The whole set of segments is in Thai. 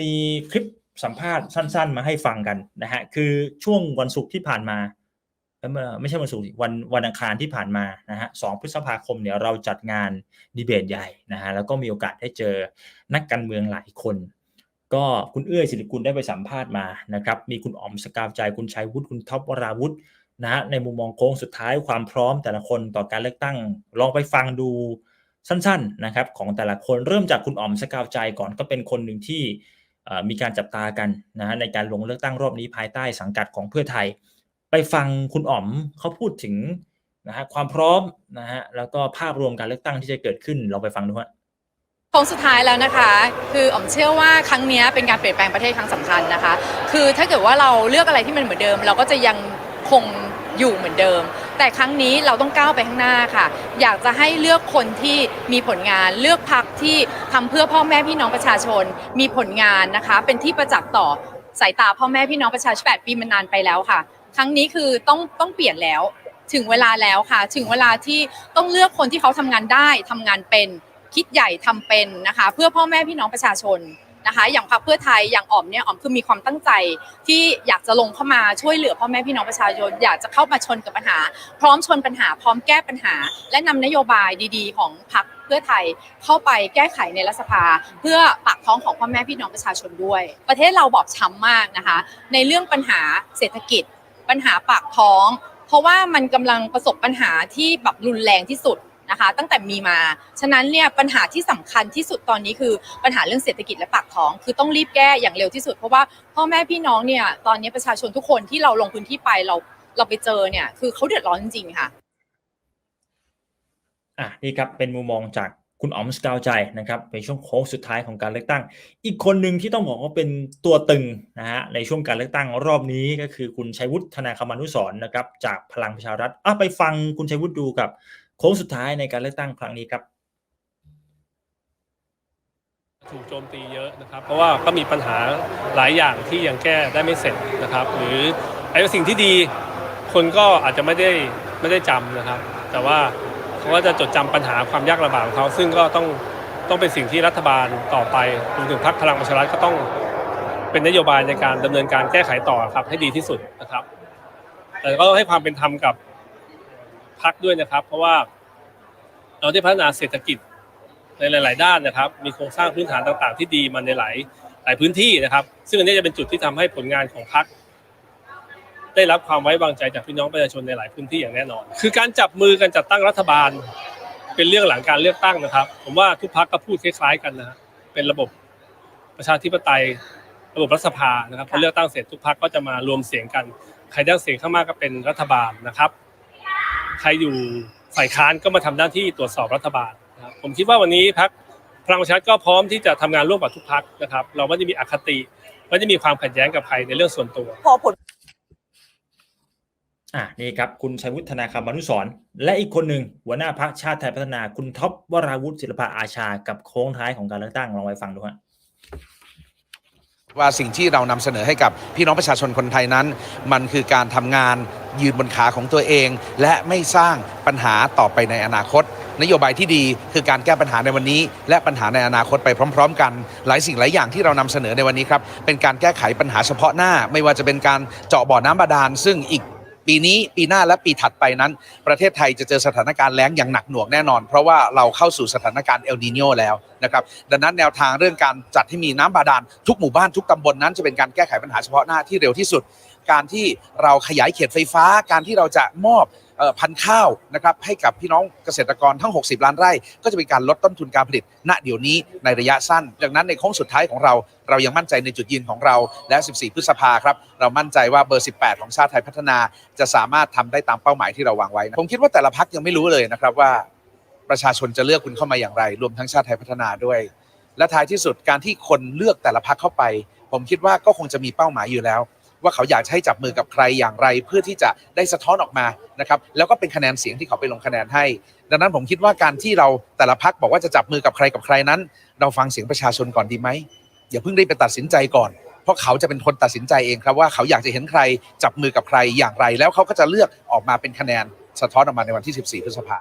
มีคลิปสัมภาษณ์สั้น ๆ มาให้ฟังกันนะฮะคือช่วงวันศุกร์ที่ผ่านมาไม่ใช่วันศุกร์วันวันอังคารที่ผ่านมานะฮะสองพฤษภาคมเนี่ยเราจัดงานดีเบตใหญ่นะฮะแล้วก็มีโอกาสได้เจอนักการเมืองหลายคน ก็คุณเอื้อยสิริกุลได้ไปสัมภาษณ์มานะครับมีคุณอ๋อมสกาวใจคุณชัยวุฒิคุณท็อปวราวุฒินะฮะในมุมมองโค้งสุดท้ายความพร้อมแต่ละคนต่อการเลือกตั้งลองไปฟังดูสั้นๆนะครับของแต่ละคนเริ่มจากคุณอ๋อมสกาวใจก่อนก็เป็นคนหนึ่งที่ มีการจับตากันนะฮะในการลงเลือกตั้งรอบนี้ภายใต้สังกัดของเพื่อไทย ไปฟังคุณอ๋อมเขาพูดถึงนะฮะความพร้อมนะฮะแล้วก็ภาพรวมการเลือกตั้งที่จะเกิดขึ้นลองไปฟังดูฮะคงสุดท้ายแล้วนะคะ คืออ๋อมเชื่อว่าครั้งนี้เป็นการเปลี่ยนแปลงประเทศครั้งสำคัญนะคะ คือถ้าเกิดว่าเราเลือกอะไรที่มันเหมือนเดิม เราก็จะยังคงอยู่เหมือนเดิม แต่ครั้งนี้เราต้องก้าวไปข้างหน้าค่ะ อยากจะให้เลือกคนที่มีผลงานเลือกพักที่ทำเพื่อพ่อแม่พี่น้องประชาชน มีผลงานนะคะ เป็นที่ประจักษ์ต่อสายตาพ่อแม่พี่น้องประชาชนแปดปีมันนานไปแล้วค่ะ ครั้งนี้คือต้องต้องเปลี่ยนแล้ว ถึงเวลาแล้วค่ะ ถึงเวลาที่ต้องเลือกคนที่เขาทำงานได้ทำงานเป็นคิดใหญ่ทำเป็นนะคะ เพื่อพ่อแม่พี่น้องประชาชน นะคะ อย่างพรรคเพื่อไทยอย่างอ๋อมเนี่ยอ๋อมคือมีความตั้งใจที่อยากจะลงเข้ามาช่วยเหลือพ่อแม่พี่น้องประชาชนอยากจะเข้ามาชนกับปัญหา พร้อมชนปัญหา พร้อมแก้ปัญหา และนำนโยบายดีๆ ของพรรคเพื่อไทยเข้าไปแก้ไขในรัฐสภา เพื่อปากท้องของพ่อแม่พี่น้องประชาชนด้วย ประเทศเราบอบช้ำมากนะคะ ในเรื่องปัญหาเศรษฐกิจ ปัญหาปากท้อง เพราะว่ามันกำลังประสบปัญหาที่แบบรุนแรงที่สุด นะคะ ตั้งแต่มีมา ฉะนั้นเนี่ยปัญหาที่สำคัญที่สุดตอนนี้คือปัญหาเรื่องเศรษฐกิจและปากท้อง คือต้องรีบแก้อย่างเร็วที่สุด เพราะว่าพ่อแม่พี่น้องเนี่ยตอนนี้ประชาชนทุกคนที่เราลงพื้นที่ไปเราเราไปเจอเนี่ยคือเขาเดือดร้อนจริงๆค่ะอะนี่ครับเป็นมุมมองจากคุณอ๋อมสกาวใจนะครับเป็นช่วงโค้งสุดท้ายของการเลือกตั้ง อีกคนหนึ่งที่ต้องบอกว่าเป็นตัวตึงนะฮะในช่วงการเลือกตั้งรอบนี้ก็คือคุณชัยวุฒิธนาคมานุสรนะครับจากพลังประชารัฐอะไปฟังคุณชัยวุฒิดูกับ โค้งสุดท้ายในการเลือกตั้งครั้งนี้ครับ ถูกโจมตีเยอะนะครับ เพราะว่าก็มีปัญหาหลายอย่างที่ยังแก้ได้ไม่เสร็จนะครับ หรือไอ้สิ่งที่ดีคนก็อาจจะไม่ได้ไม่ได้จำนะครับ แต่ว่าเขาก็จะจดจำปัญหาความยากลำบากของเขา ซึ่งก็ต้องต้องเป็นสิ่งที่รัฐบาลต่อไปรวมถึงพรรคพลังประชารัฐก็ต้องเป็นนโยบายในการดำเนินการแก้ไขต่อครับให้ดีที่สุดนะครับ แต่ก็ต้องให้ความเป็นธรรมกับ พรรคด้วยนะครับ เพราะว่าเราได้พัฒนาเศรษฐกิจในหลาย ๆ ด้านนะครับ มีโครงสร้างพื้นฐานต่างๆ ที่ดีมาในหลายหลายพื้นที่นะครับ ซึ่งอันนี้จะเป็นจุดที่ทำให้ผลงานของพรรคได้รับความไว้วางใจจากพี่น้องประชาชนในหลายพื้นที่อย่างแน่นอน คือการจับมือกันจัดตั้งรัฐบาล เป็นเรื่องหลังการเลือกตั้งนะครับ ผมว่าทุกพรรคก็พูดคล้าย ๆ กันนะเป็นระบบประชาธิปไตยระบบรัฐสภานะครับพอเลือกตั้งเสร็จทุกพรรคก็จะมารวมเสียงกัน ใครได้เสียงข้างมากก็เป็นรัฐบาลนะครับ ใครอยู่ฝ่ายค้านก็มาทำหน้าที่ตรวจสอบรัฐบาลนะครับผมคิดว่าวันนี้พรรคพลังประชารัฐก็พร้อมที่จะทำงานร่วมกับทุกพรรคนะครับ เราไม่ได้มีอคติไม่ได้มีความขัดแย้งกับใครในเรื่องส่วนตัวพอผลอะนี่ครับคุณชัยวุฒิธนาคมานุสรณ์และอีกคนหนึ่งหัวหน้าพักชาติไทยพัฒนาคุณท็อปวราวุฒิศิลปะอาชา กับโค้งท้ายของการเลือกตั้งลองไปฟังดูฮะ ว่าสิ่งที่เรานำเสนอให้กับพี่น้องประชาชนคนไทยนั้น มันคือการทำงานยืนบนขาของตัวเอง และไม่สร้างปัญหาต่อไปในอนาคต นโยบายที่ดีคือการแก้ปัญหาในวันนี้ และปัญหาในอนาคตไปพร้อม ๆ กัน หลายสิ่งหลายอย่างที่เรานำเสนอในวันนี้ครับเป็นการแก้ไขปัญหาเฉพาะหน้า ไม่ว่าจะเป็นการเจาะบ่อน้ำบาดาลซึ่งอีก ปีนี้ปีหน้าและปีถัดไปนั้น ประเทศไทยจะเจอสถานการณ์แล้งอย่างหนักหน่วงแน่นอน เพราะว่าเราเข้าสู่สถานการณ์เอลนิโยแล้วนะครับดังนั้นแนวทางเรื่องการจัดให้มีน้ำบาดาลทุกหมู่บ้านทุกตำบลนั้นจะเป็นการแก้ไขปัญหาเฉพาะหน้าที่เร็วที่สุด การที่เราขยายเขตไฟฟ้า การที่เราจะมอบ พันธุ์ข้าวนะครับให้กับพี่น้องเกษตรกรทั้ง 60 ล้านไร่ ก็จะเป็นการลดต้นทุนการผลิต ณเดี๋ยวนี้ในระยะสั้น ดังนั้นในโค้งสุดท้ายของเรา เรายังมั่นใจในจุดยืนของเราและ 14 พฤษภาครับเรามั่นใจว่าเบอร์ 18 ของชาติไทยพัฒนา จะสามารถทำได้ตามเป้าหมายที่เราวางไว้นะผมคิดว่าแต่ละพักยังไม่รู้เลยนะครับว่าประชาชนจะเลือกคุณเข้ามาอย่างไร รวมทั้งชาติไทยพัฒนาด้วย และท้ายที่สุดการที่คนเลือกแต่ละพักเข้าไป ผมคิดว่าก็คงจะมีเป้าหมายอยู่แล้ว ว่าเขาอยากจะให้จับมือกับใครอย่างไร เพื่อที่จะได้สะท้อนออกมานะครับแล้วก็เป็นคะแนนเสียงที่เขาไปลงคะแนนให้ ดังนั้นผมคิดว่าการที่เราแต่ละพักบอกว่าจะจับมือกับใครกับใครนั้น เราฟังเสียงประชาชนก่อนดีไหมอย่าเพิ่งได้ไปตัดสินใจก่อน เพราะเขาจะเป็นคนตัดสินใจเองครับว่าเขาอยากจะเห็นใคร จับมือกับใครอย่างไร แล้วเขาก็จะเลือกออกมาเป็นคะแนนสะท้อนออกมาในวันที่ 14 พฤษภา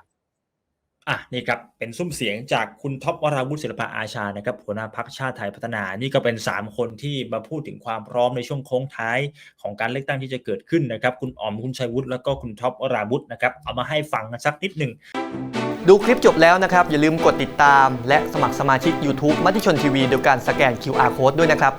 อะนี่ครับเป็นซุ้มเสียงจากคุณท็อปวราวุฒิศิลปะอาชานะครับหัวหน้าพักชาติไทยพัฒนา นี่ก็เป็น 3 คนที่มาพูดถึงความพร้อมในช่วงโค้งท้ายของการเลือกตั้งที่จะเกิดขึ้นนะครับ คุณอ๋อมคุณชัยวุฒิแล้วก็คุณท็อปวราวุฒินะครับเอามาให้ฟังกันสักนิดหนึ่งดูคลิปจบแล้วนะครับ อย่าลืมกดติดตาม และสมัครสมาชิก YouTube มติชนทีวีโดยการสแกน QR Code ด้วยนะครับ